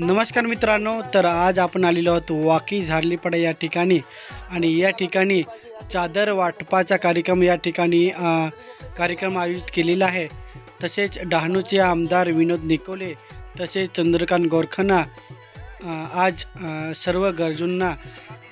नमस्कार मित्रांनो तर आज आपण आलेलो आहोत वाकी झारलीपाडा या ठिकाणी आणि या ठिकाणी चादर वाटपाचा कार्यक्रम या ठिकाणी कार्यक्रम आयोजित केलेला आहे. तसेच डहाणूचे आमदार विनोद निकोले तसेच चंद्रकांत गोरखाना आज सर्व गरजूंना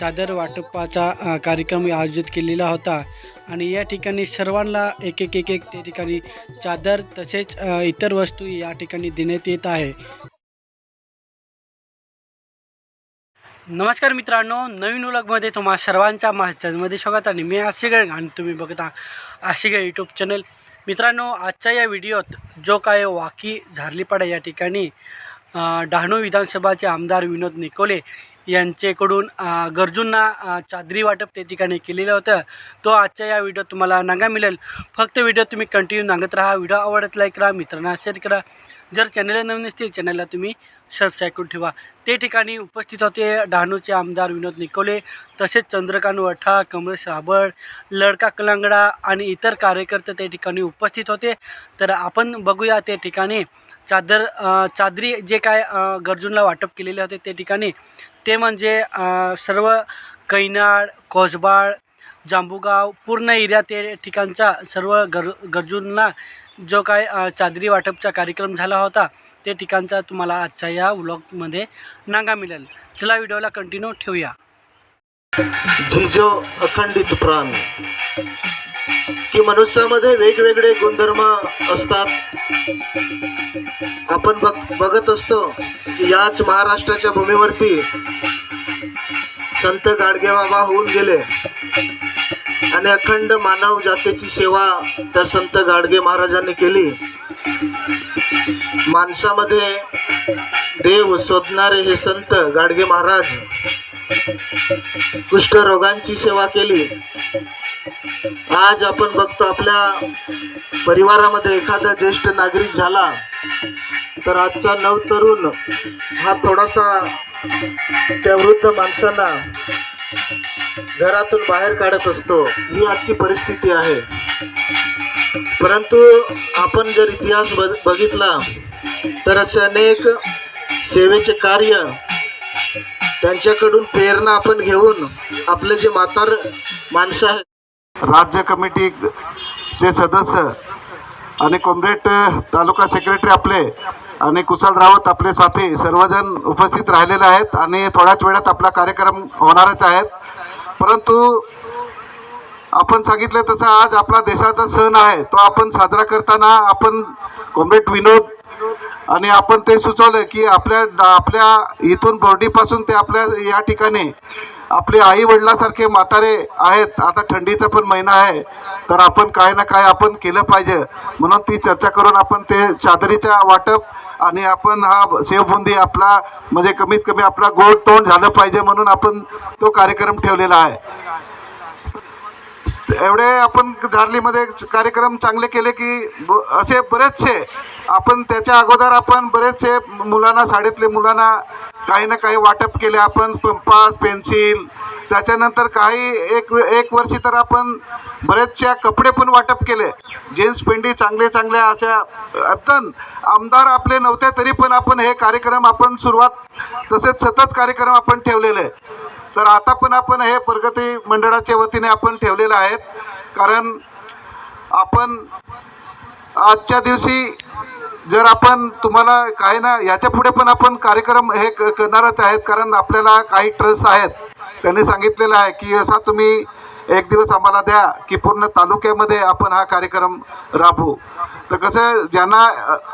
चादर वाटपाचा कार्यक्रम आयोजित केलेला होता. आणि या ठिकाणी सर्वांना एक एक एक एक ठिकाणी चादर तसेच इतर वस्तू या ठिकाणी देण्यात येत आहे. नमस्कार मित्रांनो नवीन उलगमध्ये तुम्हा सर्वांच्या माझ्यामध्ये स्वागत आणि मी आशिगळ आणि तुम्ही बघता आशिगळ यूट्यूब चॅनल मित्रांनो आजच्या या व्हिडिओत जो काय वाकी झारलीपाडा या ठिकाणी डहाणू विधानसभाचे आमदार विनोद निकोले यांचेकडून गरजूंना चादरी वाटप त्या ठिकाणी केलेलं होतं. तो आजच्या या व्हिडिओत तुम्हाला नागा मिळेल. फक्त व्हिडिओ तुम्ही कंटिन्यू नागत राहा. व्हिडिओ आवडत लाईक करा. मित्रांना शेअर करा. जर चॅनलला नवीन असतील चॅनलला तुम्ही सबस्क्राईब करून ठेवा. ते ठिकाणी उपस्थित होते डहाणूचे आमदार विनोद निकोले तसेच चंद्रकांत वठा कमलेश साबळ लडका कलांगडा आणि इतर कार्यकर्ते त्या ठिकाणी उपस्थित होते. तर आपण बघूया ते ठिकाणी चादर चादरी जे काय गरजूंना वाटप केलेले होते ते ठिकाणी. ते म्हणजे सर्व कैनाड कोसबाळ जांबूगाव पूर्ण एरिया ते ठिकाणचा सर्व गर गरजूंना जो काय चादरी वाटपचा कार्यक्रम झाला होता ते ठिकाणचा तुम्हाला आजच्या या व्लॉगमध्ये नागा मिळेल. चला व्हिडिओला कंटिन्यू ठेवूया. झिजो अखंडित प्राण. की मनुष्यामध्ये वेगवेगळे गुणधर्म असतात. आपण बघ बघत असतो की याच महाराष्ट्राच्या भूमीवरती संत गाडगेबाबा होऊन गेले. आणि अखंड मानव जातीची सेवा त्या संत गाडगे महाराजांनी केली. माणसामध्ये देव शोधणारे हे संत गाडगे महाराज कुष्ठरोगांची सेवा केली. आज आपण बघतो आपल्या परिवारामध्ये एखादा ज्येष्ठ नागरिक झाला तर आजचा नवतरुण हा थोडासा त्या वृद्ध माणसांना घरातून बाहेर काढत असतो ही आजची परिस्थिती आहे. परंतु आपण जर इतिहास बघ- बघितला तर असे अनेक सेवेचे कार्य त्यांच्याकडून प्रेरणा आपण घेऊन आपले जे म्हातार माणसं आहेत राज्य कमिटीचे सदस्य आणि कॉम्रेड तालुका सेक्रेटरी आपले आणि कुशल रावत आपले साथी सर्वजण उपस्थित राहिलेले आहेत आणि थोड्याच वेळात आपला कार्यक्रम होणारच आहेत परंतु आपण सांगितलं तसं आज आपला देशाचा सण आहे तो आपण साजरा करताना आपण कॉम्रेड विनोद आणि आपण ते सुचवलं की आपल्या आपल्या इथून बोर्डीपासून ते आपल्या या ठिकाणी आपले आई वडिलासारखे म्हातारे आहेत. आता थंडीचा पण महिना आहे. तर आपण काय ना काय आपण केलं पाहिजे. म्हणून ती चर्चा करून आपण ते चादरीचा वाटप आणि आपण हा सेवबुंदी आपला म्हणजे कमीत कमी आपला गोड तोंड झालं पाहिजे म्हणून आपण तो कार्यक्रम ठेवलेला आहे. एवढे आपण धारलीमध्ये कार्यक्रम चांगले केले की ब- असे बरेचसे आपण त्याच्या अगोदर आपण बरेचसे मुलांना शाळेतले मुलांना काही ना काही वाटप केले. आपण पंपास पेन्सिल त्याच्यानंतर काही एक एक वर्षी तर आपण बरेचशा कपडे पण वाटप केले. जीन्स पेंडी चांगले चांगल्या अशा अर्थन आमदार आपले नव्हते तरी पण आपण हे कार्यक्रम आपण सुरुवात तसेच सतत कार्यक्रम आपण ठेवलेले. तर आता पण आपण हे प्रगती मंडळाच्या वतीने आपण ठेवलेलं आहेत. कारण आपण आजच्या दिवशी जर आपण तुम्हाला काही ना याच्यापुढे पण आपण कार्यक्रम हे क करणारच आहेत. कारण आपल्याला काही ट्रस्ट आहेत. त्यांनी सांगितलेलं आहे की असा तुम्ही एक दिवस आम्हाला द्या की पूर्ण तालुक्यामध्ये आपण हा कार्यक्रम राबवू. तर कसं ज्यांना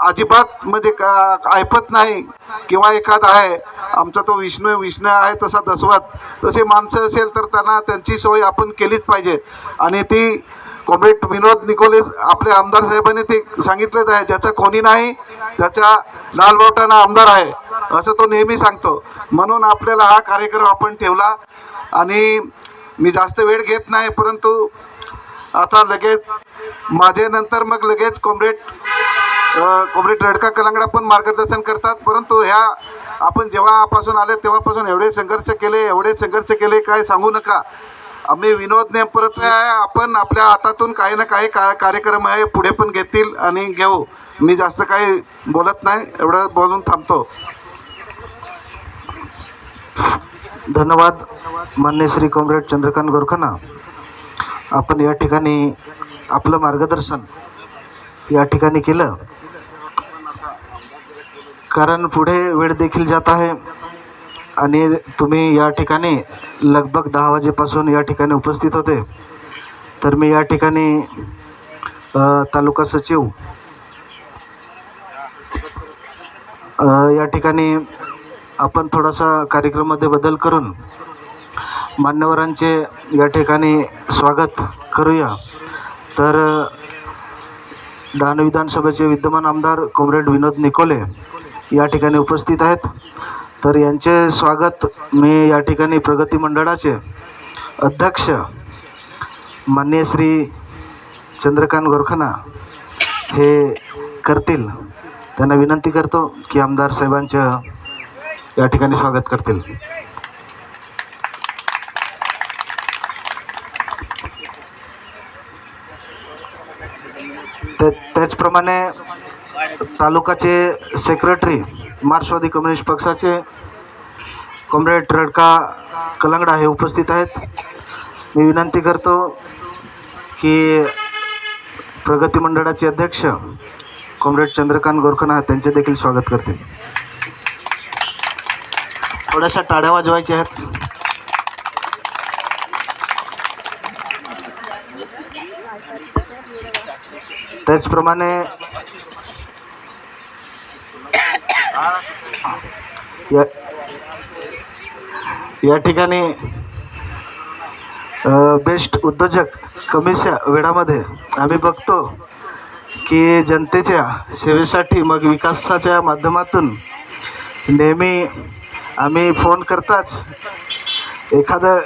अजिबात म्हणजे का ऐपत नाही किंवा एखाद आहे आमचा तो विष्णू विष्णू आहे तसा दसवत तसे माणसं असेल तर त्यांना त्यांची सोय आपण केलीच पाहिजे. आणि ती कॉम्रेड विनोद निकोले आपले आमदार साहेबांनी ते सांगितलंच आहे ज्याचा कोणी नाही त्याच्या लालबावटाना आमदार आहे असं तो नेहमी सांगतो. म्हणून आपल्याला हा कार्यक्रम आपण ठेवला. आणि मी जास्त वेळ घेत नाही परंतु आता लगेच माझ्यानंतर मग लगेच कॉम्रेड कॉम्रेड रडका कलांगडा पण मार्गदर्शन करतात. परंतु ह्या आपण जेव्हापासून आले तेव्हापासून एवढे संघर्ष केले एवढे संघर्ष केले काय सांगू नका. आम्ही विनोदने परत आहे. आपण आपल्या हातातून काही ना काही का कार्यक्रम आहे पुढे पण घेतील आणि घेऊ. मी जास्त काही बोलत नाही एवढं बोलून थांबतो. धन्यवाद. मान्य श्री कॉम्रेड चंद्रकांत गोरखना. आपण या ठिकाणी आपलं मार्गदर्शन या ठिकाणी केलं. कारण पुढे वेळ देखील जात आहे आणि तुम्ही या ठिकाणी लगभग दहा वाजेपासून या ठिकाणी उपस्थित होते. तर मी या ठिकाणी तालुका सचिव या ठिकाणी आपण थोडासा कार्यक्रमामध्ये बदल करून मान्यवरांचे या ठिकाणी स्वागत करूया. तर डहाणू विधानसभेचे विद्यमान आमदार कॉम्रेड विनोद निकोले या ठिकाणी उपस्थित आहेत. तर यांचे स्वागत मी या ठिकाणी प्रगती मंडळाचे अध्यक्ष मान्य श्री चंद्रकांत गोरखना हे करतील. त्यांना विनंती करतो की आमदार साहेबांच्या या ठिकाणी स्वागत करतील. त्याचप्रमाणे तालुकाचे सेक्रेटरी मार्क्सवादी कम्युनिस्ट पक्षाचे कॉम्रेड रडका कलंगडा हे उपस्थित आहेत. मी विनंती करतो की प्रगती मंडळाचे अध्यक्ष कॉम्रेड चंद्रकांत गोरखना त्यांचे देखील स्वागत करतील. थोड्याशा टाळ्या वाजवायच्या आहेत. त्याचप्रमाणे या या ठिकाणी बेस्ट उद्योजक कमीच्या वेळामध्ये आम्ही बघतो की जनतेच्या सेवेसाठी मग विकासाच्या माध्यमातून नेहमी आम्ही फोन करताच. एखादं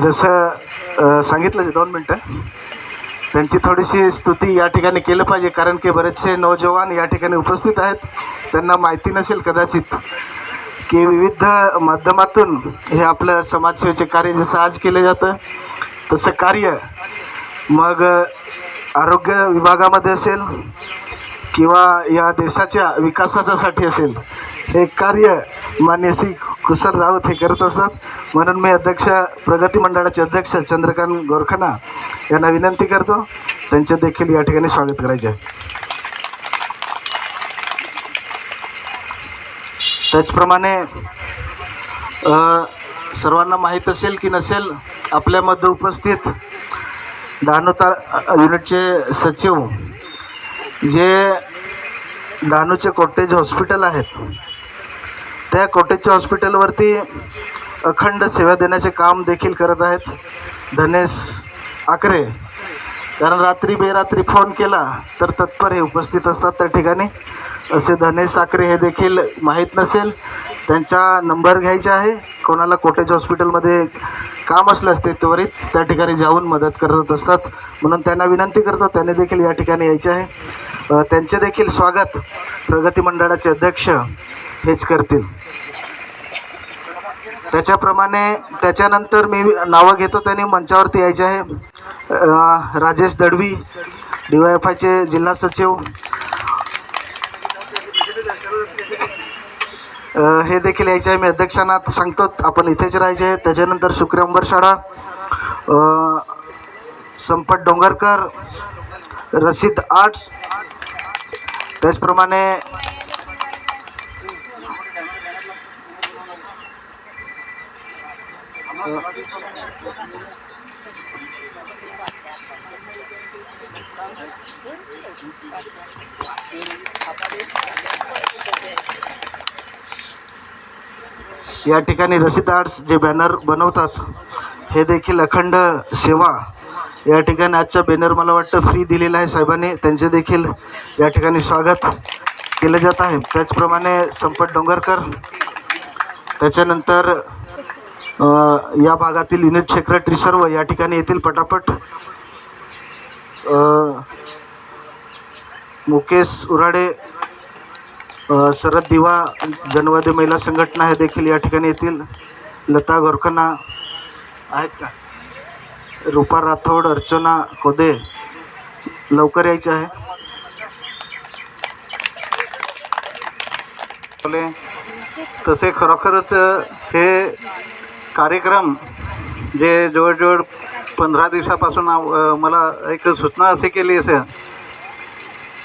जसं सांगितलं दोन मिनटं. त्यांची थोडीशी स्तुती या ठिकाणी केलं पाहिजे कारण की बरेचसे नौजवान या ठिकाणी उपस्थित आहेत. त्यांना माहिती नसेल कदाचित की विविध माध्यमातून हे आपलं समाजसेवेचे कार्य जसं आज केलं जातं तसं कार्य मग आरोग्य विभागामध्ये असेल किंवा या देशाच्या विकासाच्यासाठी असेल हे कार्य मान्य श्री कुशल राऊत हे करत असतात. म्हणून मी अध्यक्ष प्रगती मंडळाचे अध्यक्ष चंद्रकांत गोरखना यांना विनंती करतो. त्यांचे देखील या ठिकाणी स्वागत करायचे आहे. त्याचप्रमाणे सर्वांना माहीत असेल की नसेल आपल्यामध्ये उपस्थित डहाणू ता युनिटचे सचिव जे डहाणूचे कॉटेज हॉस्पिटल आहेत त्या कॉटेजच्या हॉस्पिटलवरती अखंड सेवा देण्याचे काम देखील करत आहेत. धनेश आकरे कारण रात्री बेरात्री फोन केला तर तत्पर हे उपस्थित असतात त्या ठिकाणी. असे धनेश आकरे हे देखील माहीत नसेल. त्यांचा नंबर घ्यायचा आहे. कोणाला कोटेज हॉस्पिटलमध्ये काम असल्यास ते त्वरित त्या ठिकाणी जाऊन मदत करत असतात. म्हणून त्यांना विनंती करतो त्यांनी देखील या ठिकाणी यायचे आहे. त्यांचे देखील स्वागत प्रगती मंडळाचे अध्यक्ष हेच करतील. त्याच्याप्रमाणे त्याच्यानंतर मी नावं घेतो त्यांनी मंचावरती यायचे आहे. Rajesh Dadvi D Y F आयचे जिल्हा सचिव. हे देखील यायचे आहे मी अध्यक्षांना सांगतो आपण इथेच राहायचे आहे. त्याच्यानंतर शुक्र अंबर शाळा संपत डोंगरकर रशीद आर्ट्स त्याचप्रमाणे या ठिकाणी रसिद आर्ट्स जे बॅनर बनवतात हे देखील अखंड सेवा या ठिकाणी आजचा बॅनर मला वाटतं फ्री दिलेला आहे साहेबांनी. त्यांचे देखील या ठिकाणी स्वागत केलं जात आहे. त्याचप्रमाणे संपत डोंगरकर त्याच्यानंतर या भागातील युनिट सेक्रेटरी सर्व या ठिकाणी येतील पटापट. मुकेश उराडे शरद दिवा जनवादी महिला संघटना हे देखील या ठिकाणी येतील. लता गोरखना आहेत का? रुपा राठोड अर्चना कोदे लवकर यायचे आहे. तसे खरोखरच हे कार्यक्रम जे जवळजवळ पंधरा दिवसापासून मला एक सूचना अशी केली असेल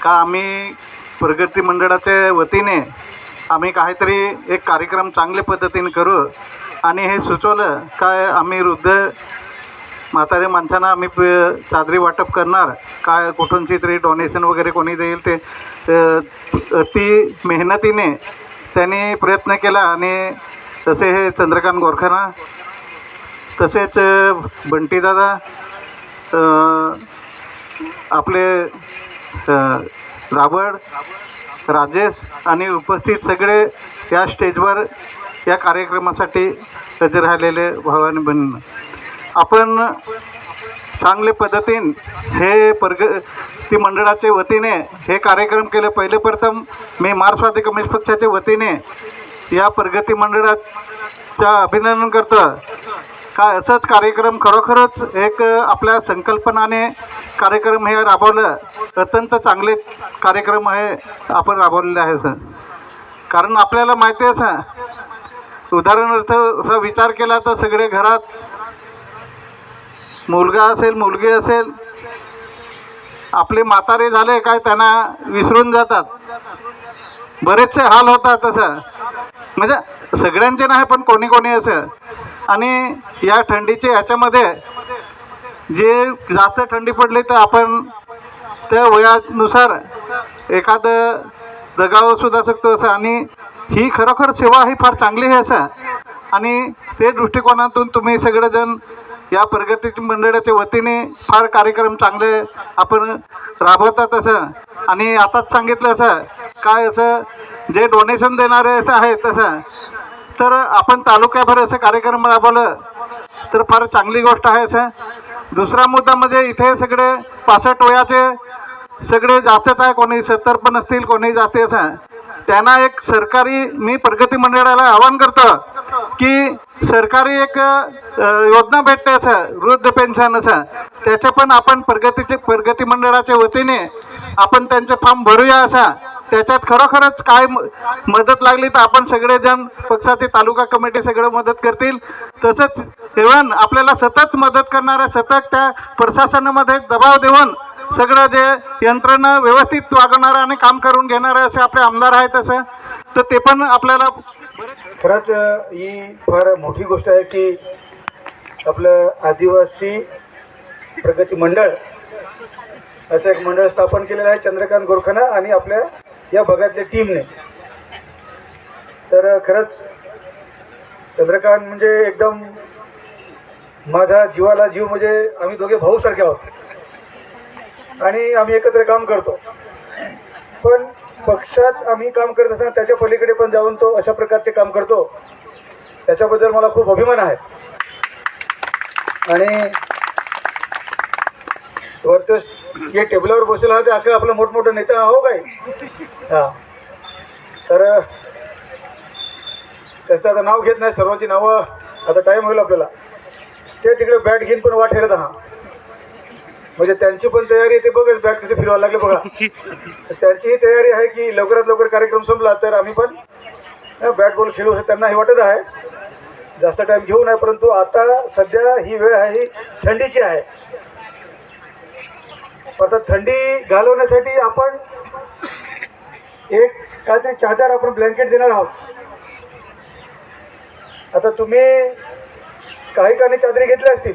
का आम्ही प्रगती मंडळाच्या वतीने आम्ही काहीतरी एक कार्यक्रम चांगल्या पद्धतीने करू आणि हे सुचवलं काय आम्ही वृद्ध म्हातारे माणसांना आम्ही प- चादरी वाटप करणार. काय कुठूनची तरी डोनेशन वगैरे कोणी देईल ते अति मेहनतीने त्यांनी प्रयत्न केला आणि तसे हे चंद्रकांत गोरखाना तसेच बंटीदादा आपले राबड राजेश आणि उपस्थित सगळे या स्टेजवर या कार्यक्रमासाठी हजर राहिलेले भावाने बन आपण चांगल्या पद्धतीन हे प्रगती मंडळाच्या वतीने हे कार्यक्रम केले. पहिले प्रथम मी मार्क्सवादी कम्युनिस्ट पक्षाच्या वतीने या प्रगती मंडळाच्या अभिनंदन करतो. काय असंच कार्यक्रम खरोखरच एक आपल्या संकल्पनाने कार्यक्रम हे राबवलं. अत्यंत चांगले कार्यक्रम आहे आपण राबवलेले आहे सर. कारण आपल्याला माहिती आहे सर. उदाहरणार्थ असा विचार केला तर सगळे घरात मुलगा असेल मुलगी असेल आपले म्हातारे झाले काय त्यांना विसरून जातात. बरेचसे हाल होतात तसं म्हणजे सगळ्यांचे नाही पण कोणी कोणी असं. आणि या थंडीचे ह्याच्यामध्ये जे जास्त थंडी पडली तर आपण त्या वयानुसार एखादं दगावं सुद्धा शकतो असं. आणि ही खरोखर सेवा ही फार चांगली आहे असं. आणि ते दृष्टिकोनातून तुम्ही सगळेजण या प्रगती मंडळाच्या वतीने फार कार्यक्रम चांगले आपण राबवतात असं. आणि आताच सांगितलं असं काय असं जे डोनेशन देणारे असं आहे तसं तर आपण तालुक्याभर असं कार्यक्रम राबवलं तर फार चांगली गोष्ट आहे असं. दुसरा मुद्दा म्हणजे इथे सगळे पासष्ट वयाचे सगळे जास्तच आहे कोणी सत्तर पण असतील कोणी जाते असं. त्यांना एक सरकारी मी प्रगती मंडळाला आवाहन करतो की सरकारी एक योजना भेटते असं वृद्ध पेन्शन असं त्याच्या पण आपण प्रगतीचे प्रगती मंडळाच्या वतीने आपण त्यांचे फॉर्म भरूया असा. त्याच्यात खरोखरच काय म- मदत लागली तर आपण सगळेजण पक्षाचे तालुका कमिटी सगळं मदत करतील. तसंच इव्हन आपल्याला सतत मदत करणाऱ्या सतत त्या प्रशासनामध्ये दबाव देऊन सगळं जे यंत्रणा व्यवस्थित वागवणारं आणि काम करून घेणारं असे आपले आमदार आहेत तसं तर ते पण आपल्याला खरंच ही फार मोठी गोष्ट आहे की आपलं आदिवासी प्रगती मंडळ असं एक मंडळ स्थापन केलेलं आहे चंद्रकांत गोरखाना आणि आपल्या या भागातल्या टीमने. तर खरंच चंद्रकांत म्हणजे एकदम माझा जीवाला जीव म्हणजे आम्ही दोघे भाऊसारखे आहोत. आणि आम्ही एकत्र काम करतो. पण पक्षात आम्ही काम करत असताना त्याच्या पलीकडे पण जाऊन तो अशा प्रकारचे काम करतो. त्याच्याबद्दल मला खूप अभिमान आहे. आणि वरत जे टेबलावर बसेल आहे ते असं आपलं मोठमोठं नेता हो काय? हां. तर त्याचं आता नाव घेत नाही सर्वांची नावं आता टाईम होईल आपल्याला. ते तिकडे बॅट घेऊन पण वाट ठेवत हा म्हणजे त्यांची पण तयारी आहे ते बघच बॅट कसे फिरवायला लागले बघा. त्यांचीही तयारी आहे की लवकरात लवकर कार्यक्रम संपला तर आम्ही पण बॅट बॉल खेळू असं त्यांना हे वाटत आहे. जास्त टाईम घेऊ नये परंतु आता सध्या ही वेळ आहे ही थंडीची आहे. आता थंडी घालवण्यासाठी आपण एक काहीतरी चादर आपण ब्लँकेट देणार आहोत. आता तुम्ही काही कानी चादरी घेतल्या असतील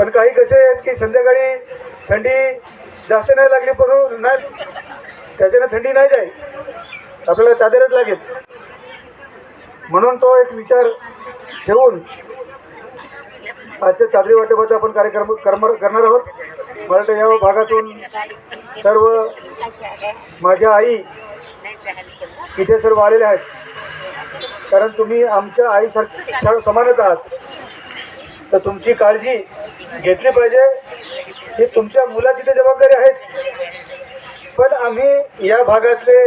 पण काही कसे आहेत की संध्याकाळी थंडी जास्त नाही लागली पण नाही त्याच्यानं थंडी नाही जाईल. आपल्याला चादरच लागेल. म्हणून तो एक विचार ठेवून आजच्या चादरी वाटपाचा आपण कार्यक्रम करणार करणार आहोत. मला या भागातून सर्व माझ्या आई इथे सर्व आलेले आहेत. कारण तुम्ही आमच्या आईसारखे समानच आहात. तर तुमची काळजी घेतली पाहिजे. ही तुमच्या मुलाची ते जबाबदारी आहेत पण आम्ही या भागातले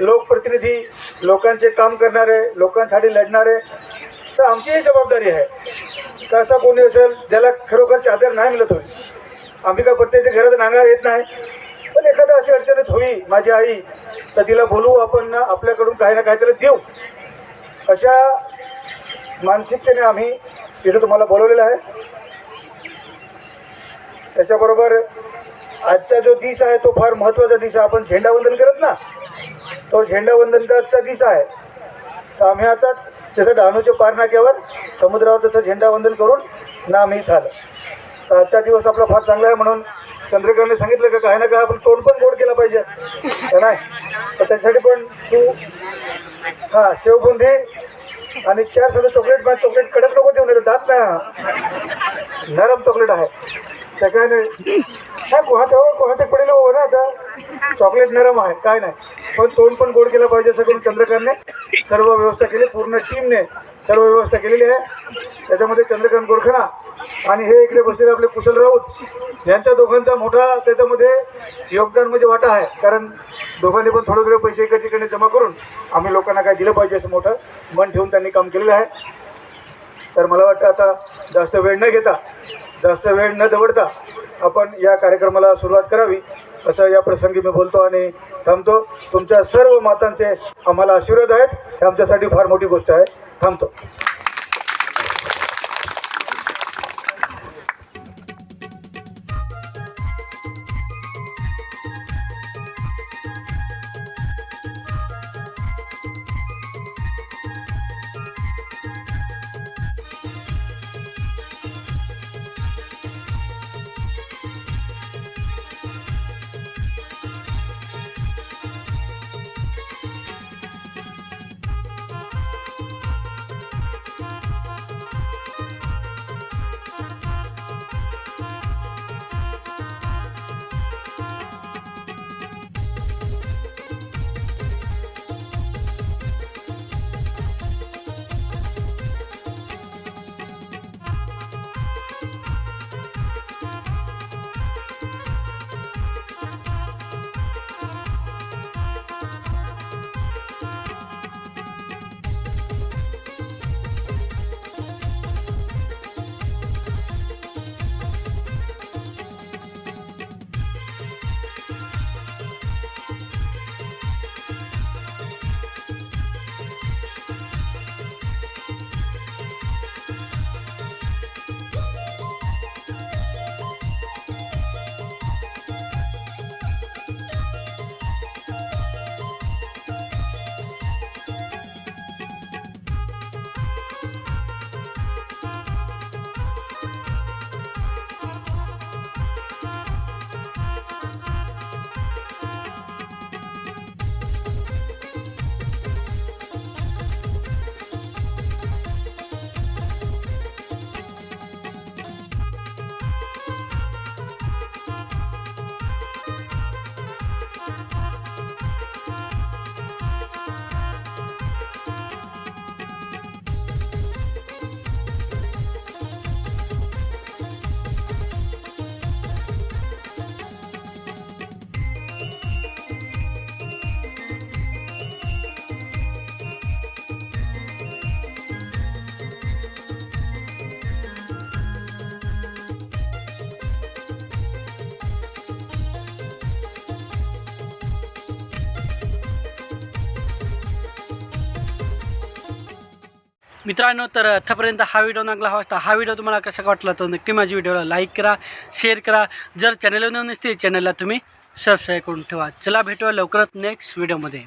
लोकप्रतिनिधी लोकांचे काम करणारे लोकांसाठी लढणारे तर आमचीही जबाबदारी आहे. का असा कोणी असेल ज्याला खरोखरचे आदर नाही मिळत होईल आम्ही का प्रत्येकच्या घरात नांगा येत नाही. पण एखादा अशी अडचणीत होई माझी आई तर तिला बोलवू आपण ना आपल्याकडून काही ना काहीतरी देऊ. अशा मानसिकतेने आम्ही तिथं तुम्हाला बोलवलेलं आहे. त्याच्याबरोबर आजचा जो दिस आहे तो फार महत्त्वाचा दिस आहे. आपण झेंडावंदन करत ना तो झेंडावंदनाचा दिस आहे. तर आम्ही आता तिथं डहाणूच्या पारनाक्यावर समुद्रावर तसं झेंडावंदन करून नामही आम्ही तर आजचा दिवस आपला फार चांगला आहे म्हणून चंद्रकांतने सांगितलं का काही ना काय आपण तोंड पण गोड केला पाहिजे. का नाही तर त्यासाठी पण तू हां शेवबुंदी आणि चार सगळं चॉकलेट चॉकलेट कडक नको देऊन दात नाही नरम चॉकलेट आहे. त्या काय नाही हा कोहाच्या हो कोहाच्या पडेल हो, हो ना आता. चॉकलेट नरम आहे काय नाही. पण तोंड पण गोड केलं पाहिजे असं करून चंद्रकांतने सर्व व्यवस्था केली पूर्ण टीमने सर्व व्यवस्था केलेली आहे. त्याच्यामध्ये चंद्रकांत गोरखणा आणि हे इकडे बसलेले आपले कुशल राऊत यांच्या दोघांचा मोठा त्याच्यामध्ये योगदान म्हणजे वाटा आहे. कारण दोघांनी पण थोडे थोडे पैसे इकडे तिकडे जमा करून आम्ही लोकांना काय दिलं पाहिजे असं मोठं मन ठेवून त्यांनी काम केलेलं आहे. तर मला वाटतं आता जास्त वेळ न घेता जास्त वेळ न दवडता आपण या कार्यक्रमाला सुरुवात करावी असं या प्रसंगी मी बोलतो आणि थांबतो. तुमच्या सर्व मातांचे आम्हाला आशीर्वाद आहेत. हे आमच्यासाठी फार मोठी गोष्ट आहे. थांबतो. मित्रांनो तर आतापर्यंत हा व्हिडिओ लागला हवा असता हा व्हिडिओ तुम्हाला कसा वाटला तर नक्की माझ्या व्हिडिओला लाईक करा शेअर करा. जर चॅनलवर नसते नसतील चॅनलला तुम्ही सबस्क्राईब करून ठेवा. चला भेटूया लवकरच नेक्स्ट व्हिडिओमध्ये